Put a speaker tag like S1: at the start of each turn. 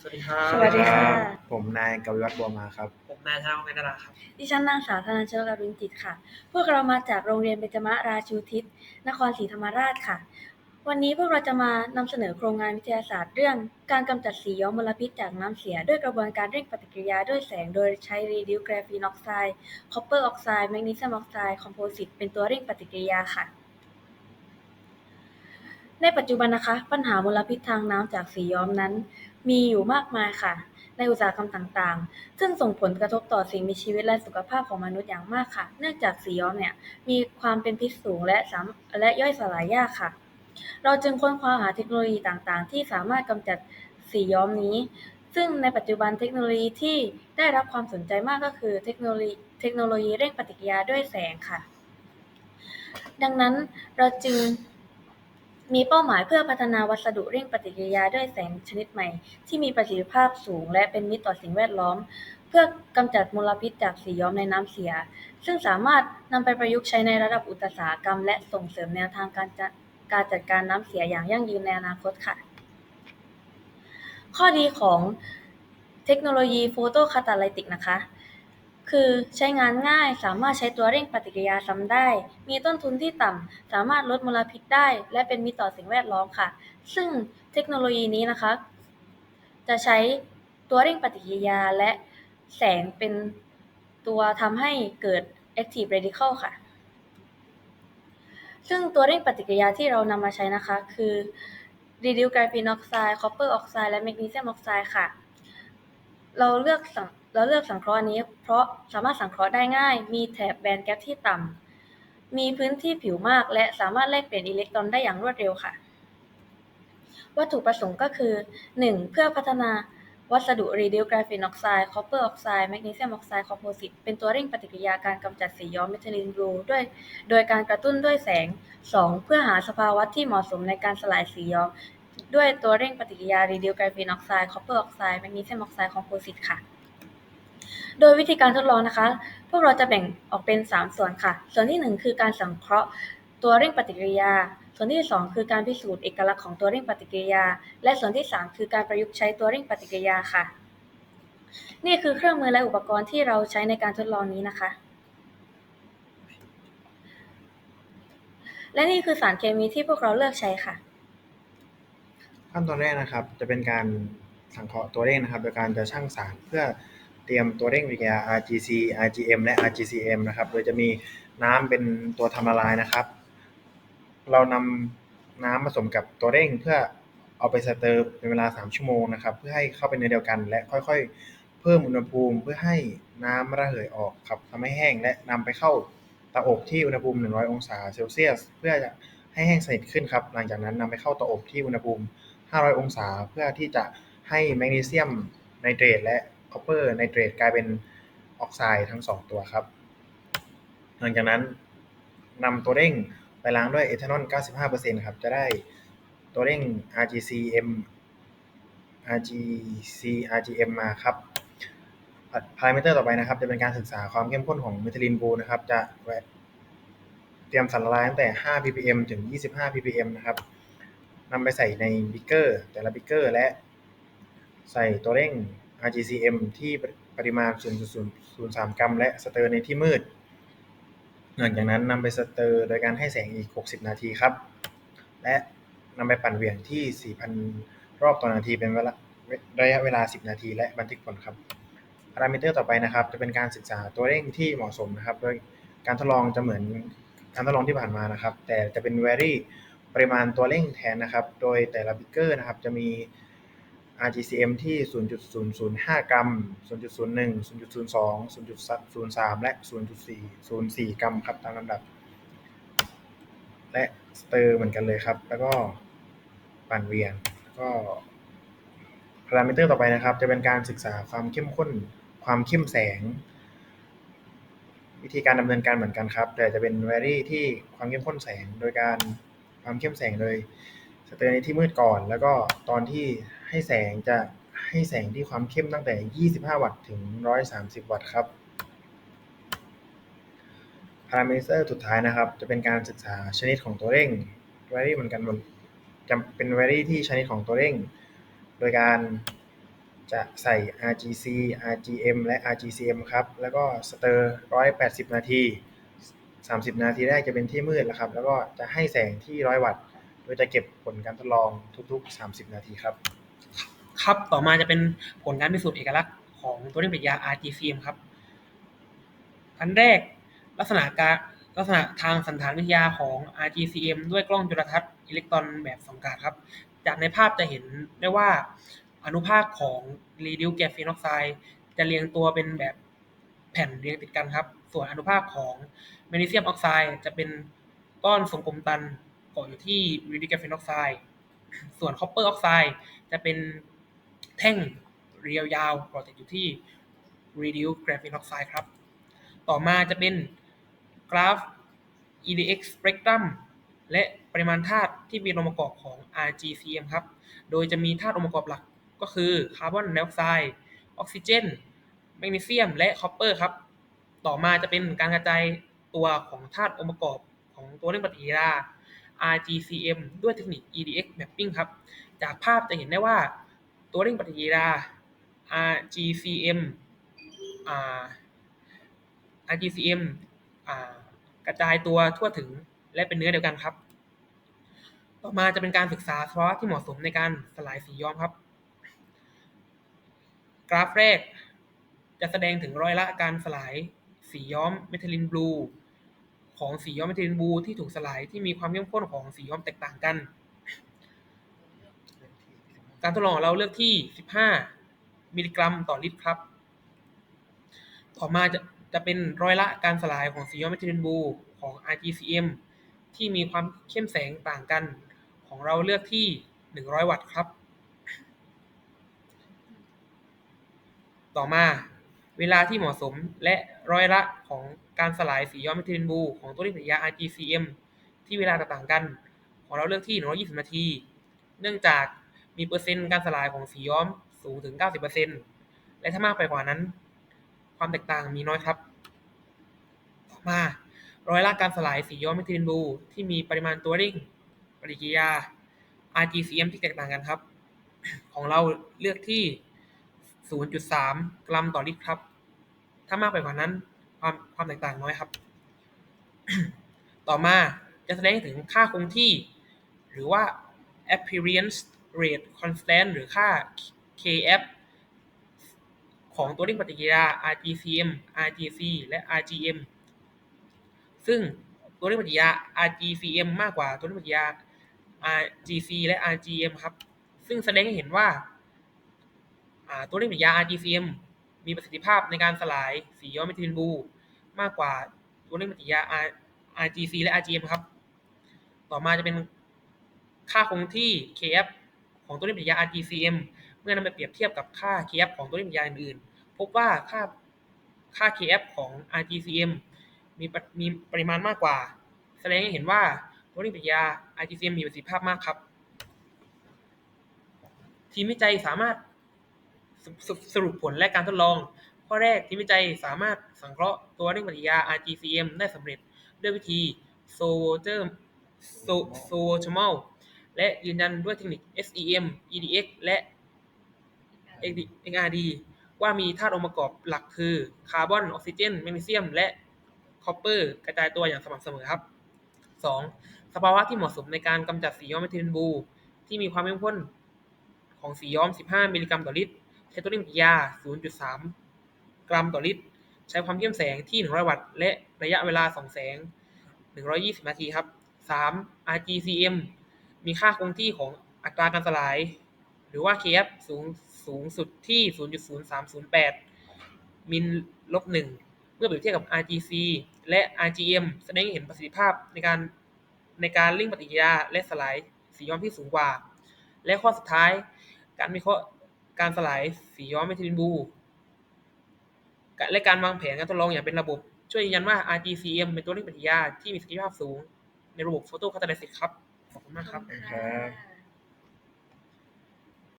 S1: สวัสดีครับ
S2: สวัสดีค่ะ
S3: ผมนายกวิวัฒน์บัวมาครับ
S1: ผมนายธนวัฒน์เมนดาครับ
S2: ดิฉันนางสาวธนาเชลการุณจิตค่ะ พวกเรามาจากโรงเรียนเบญจมราชูทิศ นครศรีธรรมราชค่ะ วันนี้พวกเราจะมานำเสนอโครงงานวิทยาศาสตร์เรื่อง การกำจัดสีย้อมมลพิษจากน้ำเสีย ด้วยกระบวนการเร่งปฏิกิริยาด้วยแสง โดยใช้ reduced graphene oxide copper oxide magnesium oxide composite เป็นตัวเร่งปฏิกิริยาค่ะ ในปัจจุบันนะคะ ปัญหามลพิษทางน้ำจากสีย้อมนั้น มีอยู่มากมายค่ะ ในอุตสาหกรรมต่างๆ ซึ่งส่งผลกระทบต่อสิ่งมีชีวิตและสุขภาพของมนุษย์อย่างมากค่ะ เนื่องจากสีย้อมเนี่ยมีความเป็นพิษสูงและสามและย่อยสลายยากค่ะ เราจึงค้นคว้าหาเทคโนโลยีต่างๆ ที่สามารถกำจัดสีย้อมนี้ ซึ่งในปัจจุบันเทคโนโลยีที่ได้รับความสนใจมากก็คือเทคโนโลยีเทคโนโลยีเร่งปฏิกิริยาด้วยแสงค่ะ ดังนั้นเราจึง มีเป้าหมายเพื่อพัฒนาวัสดุเร่งปฏิกิริยาด้วยแสงชนิดใหม่ที่มีประสิทธิภาพสูงและเป็นมิตรต่อสิ่งแวดล้อม เพื่อกำจัดมลพิษจากสีย้อมในน้ำเสีย ซึ่งสามารถนำไปประยุกต์ใช้ในระดับอุตสาหกรรม และส่งเสริมแนวทางการจัดการจัดการน้ำเสียอย่างยั่งยืนในอนาคตค่ะ ข้อดีของเทคโนโลยีโฟโตคาตาไลติกนะคะ คือใช้งานง่าย สามารถใช้ตัวเร่งปฏิกิริยาซ้ำได้ มีต้นทุนที่ต่ำ สามารถลดมลพิษได้ และเป็นมิตรต่อสิ่งแวดล้อมค่ะ ซึ่งเทคโนโลยีนี้นะคะ จะใช้ตัวเร่งปฏิกิริยาและแสงเป็นตัวทำให้เกิด active radical ค่ะ ซึ่งตัวเร่งปฏิกิริยาที่เรานำมาใช้นะคะ คือ reduced graphene oxide copper oxide และ magnesium oxide ค่ะ เราเลือกสัง เราเลือกสังเคราะห์นี้ เพราะสามารถสังเคราะห์ได้ง่าย มีแถบแบนแกปที่ต่ำ มีพื้นที่ผิวมาก และสามารถแลกเปลี่ยนอิเล็กตรอนได้อย่างรวดเร็วค่ะ วัตถุประสงค์ก็คือ 1. เพื่อพัฒนาวัสดุ reduced graphene oxide copper oxide magnesium oxide composite เป็นตัวเร่งปฏิกิริยาการกำจัดสีย้อมเมทิลีนบลูด้วย โดยการกระตุ้นด้วยแสง 2. เพื่อหาสภาวะที่เหมาะสมในการสลายสีย้อม ด้วยตัวเร่งปฏิกิริยา reduced graphene oxide copper oxide magnesium oxide composite ค่ะ โดยวิธีการทดลองนะคะ พวกเราจะแบ่งออกเป็น 3 ส่วนค่ะ ส่วนที่ 1 คือการสังเคราะห์ตัวเร่งปฏิกิริยา ส่วนที่ 2 คือการพิสูจน์เอกลักษณ์ของตัวเร่งปฏิกิริยา และส่วนที่ 3 คือการประยุกต์ใช้ตัวเร่งปฏิกิริยาค่ะ นี่คือเครื่องมือและอุปกรณ์ที่เราใช้ในการทดลองนี้นะคะ และนี่คือสารเคมีที่พวกเราเลือกใช้ค่ะ
S3: ขั้นตอนแรกนะครับ จะเป็นการสังเคราะห์ตัวเร่งนะครับ โดยการจะชั่งสารเพื่อ เตรียมตัวเร่งปฏิกิริยา RGC RGM และ RGCM นะครับ โดยจะมีน้ำเป็นตัวทำละลายนะครับ เรานำน้ำผสมกับตัวเร่งเพื่อเอาไปสเตอร์เป็นเวลา 3 ชั่วโมงนะครับ เพื่อให้เข้าเป็นเนื้อเดียวกัน และค่อยๆ เพิ่มอุณหภูมิเพื่อให้น้ำระเหยออกครับทำให้แห้งและนำไปเข้าเตาอบที่อุณหภูมิ 100 องศาเซลเซียส เพื่อจะให้แห้งสนิทขึ้นครับ หลังจากนั้นนำไปเข้าเตาอบที่อุณหภูมิ 500 องศา เพื่อที่จะให้แมกนีเซียมไนเตรตและ คอปเปอร์ไนเตรตกลายเป็นออกไซด์ทั้ง 2 ตัวครับ หลังจากนั้นนำตัวเร่งไปล้างด้วยเอทานอล 95%ครับ จะได้ตัวเร่ง RGCM RGC RGM มาครับพารามิเตอร์ต่อไปนะครับ จะเป็นการศึกษาความเข้มข้นของเมทิลีนบลูนะครับ จะเตรียมสารละลายตั้งแต่ 5 ppm ถึง 25 ppm นะครับนำไปใส่ในบิกเกอร์ แต่ละบิกเกอร์และใส่ตัวเร่ง RGCM ที่ปริมาณ 0.003 กรัม และสเตอร์ในที่มืด หลังจากนั้นนำไปสเตอร์โดยการให้แสงอีก 60 นาทีครับ และนำไปปั่นเหวี่ยงที่ 4,000 รอบต่อนาทีเป็นเวลาระยะเวลา 10 นาที และบันทึกผลครับพารามิเตอร์ต่อไปนะครับ จะเป็นการศึกษาตัวเร่งที่เหมาะสมนะครับ โดยการทดลองจะเหมือนการทดลองที่ผ่านมานะครับ แต่จะเป็น vary ปริมาณตัวเร่งแทนนะครับ โดยแต่ละบิกเกอร์นะครับจะมี RGCM ที่ 0.005 กรัม 0.01 0.02 0.03 และ 0.404 กรัมครับตามลำดับ และสเตอร์เหมือนกันเลยครับ แล้วก็ปั่นเวียนก็พารามิเตอร์ต่อไปนะครับ จะเป็นการศึกษาความเข้มข้น ความเข้มแสง วิธีการดำเนินการเหมือนกันครับ แต่จะเป็น vary ที่ความเข้มข้นแสงโดยการความเข้มแสงโดย สเตอร์ในที่มืดก่อน แล้วก็ตอนที่ให้แสงจะให้แสงที่ความเข้มตั้งแต่ 25 วัตต์ถึง 130 วัตต์ครับพารามิเตอร์สุดท้ายนะครับ จะเป็นการศึกษาชนิดของตัวเร่ง vary เหมือนกันจะเป็น vary ที่ชนิดของตัวเร่ง โดยการจะใส่ RGC RGM และ RGCM ครับ แล้วก็สเตอร์ 180 นาที 30 นาทีแรกจะเป็นที่มืดแล้วครับ แล้วก็จะให้แสงที่ 100 วัตต์ โดยจะเก็บผลการทดลองทุก ๆ 30 นาทีครับ
S1: ครับต่อมาจะเป็นผลการพิสูจน์เอกลักษณ์ของตัวเล่นปฏิกิริยา RGCM ครับอันแรกลักษณะการลักษณะทางสันฐานวิทยาของ RGCM ด้วยกล้องจุลทรรศน์อิเล็กตรอนแบบสองกาดครับ จากในภาพจะเห็นได้ว่าอนุภาคของ reduced graphene oxide จะเรียงตัวเป็นแบบแผ่นเรียงติดกันครับ ส่วนอนุภาคของ magnesium oxide จะเป็นก้อนทรงกลมตัน กาะอยู่ที่ reduced graphene oxide ส่วน copper oxide จะเป็นแท่งเรียวยาวเกาะติดอยู่ที่ reduced graphene oxide ครับ ต่อมาจะเป็นกราฟ EDX spectrum และปริมาณธาตุที่มีองค์ประกอบของ RGCM ครับ โดยจะมีธาตุองค์ประกอบหลักก็คือคาร์บอนไดออกไซด์ออกซิเจน แมกนีเซียม และคอปเปอร์ครับ ต่อมาจะเป็นการกระจายตัวของธาตุองค์ประกอบของตัวเรื่องปฏิกิริยา RGCM ด้วยเทคนิค EDX mapping ครับ จากภาพจะเห็นได้ว่าตัวเร่งปฏิกิริยา RGCM RGCM กระจายตัวทั่วถึงและเป็นเนื้อเดียวกันครับ ต่อมาจะเป็นการศึกษาสภาวะที่เหมาะสมในการสลายสีย้อมครับ กราฟแรกจะแสดงถึงร้อยละการสลายสีย้อมเมทิลินบลู ของสีย้อมเมทิลนบูที่ถูกสลายที่มีความเข้มข้นของสีย้อมแตกต่างกัน การทดลองของเราเลือกที่ 15 มิลลิกรัมต่อลิตรครับ ต่อมาจะจะเป็นร้อยละการสลายของสีย้อมเมทิลินบูของ RGCM ที่มีความเข้มแสงต่างกัน ของเราเลือกที่ 100 วัตต์ครับ ต่อมา เวลาที่เหมาะสม และร้อยละของการสลายสีย้อมเมทิลินบลูของตัวเล่นปฏิกิริยา RGCM ที่เวลาต่างกัน ของเราเลือกที่ 120 นาที เนื่องจากมีเปอร์เซ็นต์การสลายของสีย้อมสูงถึง 90%และถ้ามากไปกว่านั้น ความแตกต่างมีน้อยครับ ต่อมา ร้อยละการสลายสีย้อมเมทิลินบลูที่มีปริมาณตัวริ่งปฏิกิริยา RGCM ที่แตกต่างกันครับ ของเราเลือกที่ 0.3 กรัมต่อลิตรครับ ถ้ามากไปกว่านั้นความความแตกต่างน้อยครับ ต่อมาจะแสดงถึงค่าคงที่ หรือว่า appearance rate constant หรือค่า KF ของตัวเร่งปฏิกิริยา RGCM RGC และ RGM ซึ่งตัวเร่งปฏิกิริยา RGCM มากกว่าตัวเร่งปฏิกิริยา RGC และ RGM ครับ ซึ่งแสดงให้เห็นว่า ตัวเร่งปฏิกิริยา RGCM มีประสิทธิภาพในการสลายสีย้อมเมทิลินบู มากกว่าตัวเร่งปฏิกิริยา RGC และ RGM ครับ ต่อมาจะเป็นค่าคงที่ KF ของตัวเร่งปฏิกิริยา RGCM เมื่อนำไปเปรียบเทียบกับค่า KF ของตัวเร่งปฏิกิริยาอื่นๆ พบว่าค่าค่า KF ของ RGCM มีปริมีปริมาณมากกว่า แสดงให้เห็นว่าตัวเร่งปฏิกิริยา RGCM มีประสิทธิภาพมากครับ ทีมวิจัยสามารถ สสรุปผลและการทดลอง ข้อแรกทีมวิจัยสามารถสังเคราะห์ตัวเร่งปฏิกิริยา RGCM ได้สำเร็จด้วยวิธีโซเจอร์โซโซเทอลและยืนยันด้วยเทคนิค SEM EDX และ XRD ว่ามีธาตุองค์ประกอบหลักคือคาร์บอนออกซิเจนแมกนีเซียม และคอปเปอร์กระจายตัวอย่างสม่ำเสมอครับ 2. สภาวะที่เหมาะสมในการกำจัดสีย้อมเมทิลินบลูที่มีความเข้มข้นของสีย้อม 15 มิลลิกรัมต่อลิตร ใช้ตัวเร่งปฏิกิริยา 0.3 กรัมต่อลิตร ใช้ความเข้มแสงที่ 100 วัตต์ และระยะเวลาส่องแสง 120 นาทีครับ 3. RGCM มีค่าคงที่ของอัตราการสลาย หรือว่า KF สูงสูงสุดที่ 0.0308 มิลลบ1เมื่อเปรียบเทียบกับ RGC และ RGM แสดงให้เห็นประสิทธิภาพในการในการเร่งปฏิกิริยาและสลายสีย้อมที่สูงกว่า และข้อสุดท้ายการวิเคราะห์ การสลายสีย้อมเมทิลินบูและการวางแผนการทดลองอย่างเป็นระบบ ช่วยยืนยันว่า RGCM เป็นตัวเลขปฏิกิริยาที่มีศักยภาพสูง ในระบบโฟโตคาตาลิซิสครับ ขอบคุณมากครับ
S3: ครับ